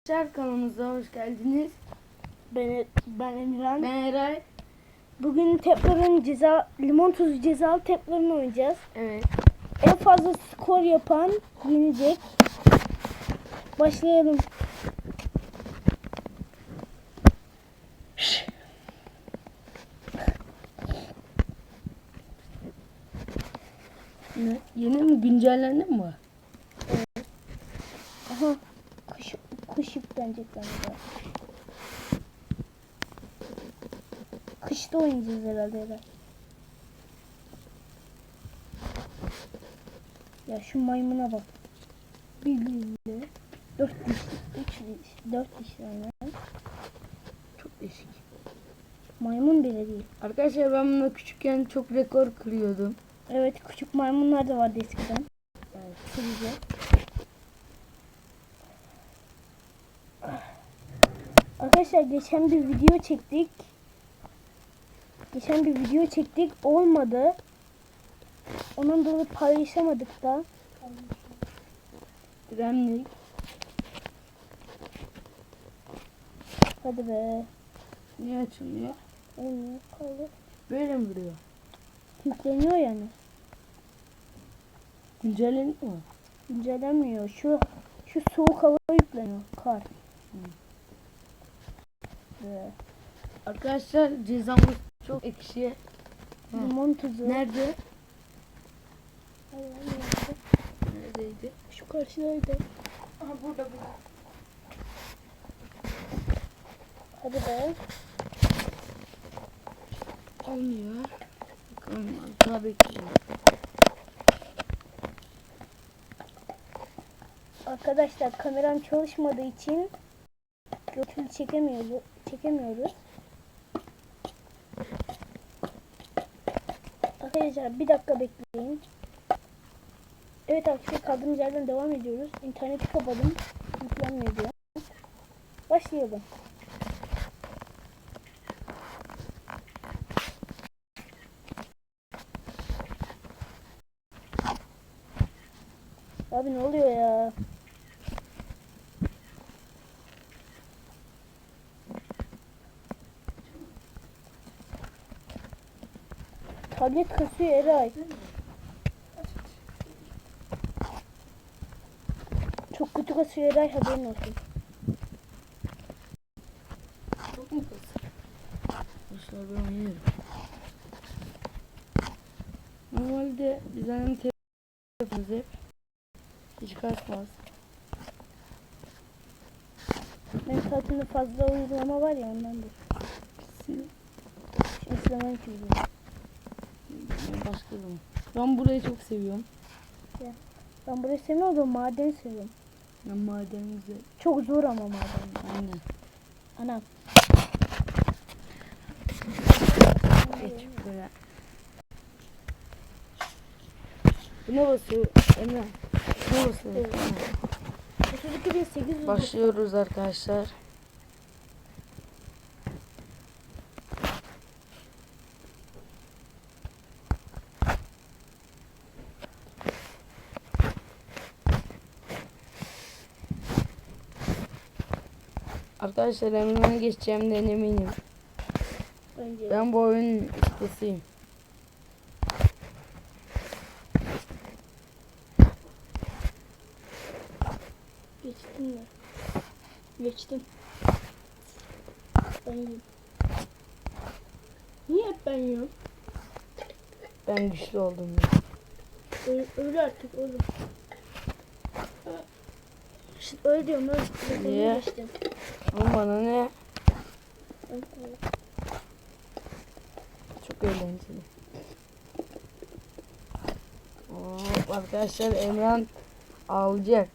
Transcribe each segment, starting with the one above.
Arkadaşlar kanalımıza hoş geldiniz. Ben, ben Emirhan. Ben Eray. Bugün Tepler'ın ceza, limon tuzu cezalı Tepler'ını oynayacağız. Evet. En fazla skor yapan yenecek. Başlayalım. Ne? Yeni mi güncellendi mi bu? Aha. Kuş, kuş yüklenecek galiba. Kışta oynayacağız herhalde Eray. Ya şu maymuna bak. Bir gözle. Dört diş. Üç diş. Dört diş yani. Çok değişik. Maymun bile değil. Arkadaşlar ben bunu küçükken çok rekor kırıyordum. Evet küçük maymunlar da vardı eskiden. Evet. Sürücü. Arkadaşlar geçen bir video çektik. Geçen bir video çektik. Olmadı. Onun dolayı paylaşamadık da. Remlik. Hadi be. Niye açılmıyor? Olmuyor. Kaldı. Böyle mi duruyor? Yükleniyor yani. Güncellendi mi? Güncellenmiyor. Şu şu soğuk hava yükleniyor. Kar. Ve Arkadaşlar cezamız çok ekşi. Hı. limon tuzu. Nerede? Neredeydi? Şu karşıdaydı. Aha burada burada. Hadi be. Olmuyor. Bakalım daha bekliyorum. Arkadaşlar kameram çalışmadığı için götürü çekemiyoruz. Çekemiyoruz. Arkadaşlar bir dakika bekleyin. Evet arkadaşlar kaldığımız yerden devam ediyoruz. İnterneti kapadım. Yüklenmiyor diyor. Başlayalım. Abi ne oluyor ya? Tablet kasıyor Eray. Çok kötü kasıyor Eray haberin olsun. Çok mu? Arkadaşlar ben oynuyorum. Normalde biz annem yapıyoruz hep. Hiç kaçmaz. Benim saatimde fazla uygulama var ya ondandır. Şimdi Şu İslam'ın çocuğu. ben başka zaman. Ben burayı çok seviyorum. Ben burayı sevmiyorum da maden seviyorum. Ben madenimizi. Çok zor ama maden. Aynen. Anam. Geç böyle. Buna basıyor Emre. Buna basıyor. Evet. 32.800 Başlıyoruz arkadaşlar. Arkadaşlar Emre'nin geçeceğimden eminim. Bence. Ben bu oyunun ustasıyım. Geçtim mi? Geçtim. Ben yiyorum. Niye hep ben yiyorum? Ben güçlü oldum. Öyle, öyle artık. İşte öyle diyorum öyle. Niye? Geçtim. Ama bana ne? Çok eğlenceli. Hop, arkadaşlar Emran ağlayacak.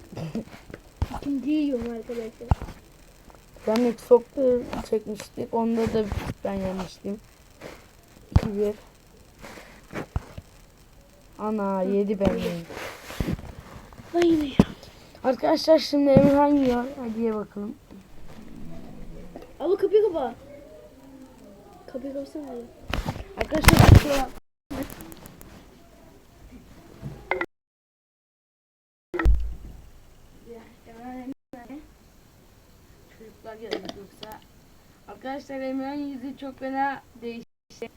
İkinci yiyorum arkadaşlar. Ben ilk soktu çekmiştik. Onda da ben yemiştim. 2-1. Ana 7 ben yine Arkadaşlar şimdi Emirhan yiyor. Hadi ye bakalım. Kapıyı kapa. Kapıyı kapasana. Arkadaşlar kusura çocuklar gelecek yoksa. Arkadaşlar Emre'nin yüzü çok fena değişti.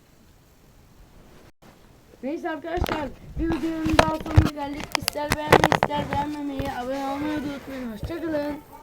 Neyse arkadaşlar bir videonun daha sonuna geldik. İster beğenmeyi ister beğenmemeyi abone olmayı unutmayın. Hoşçakalın.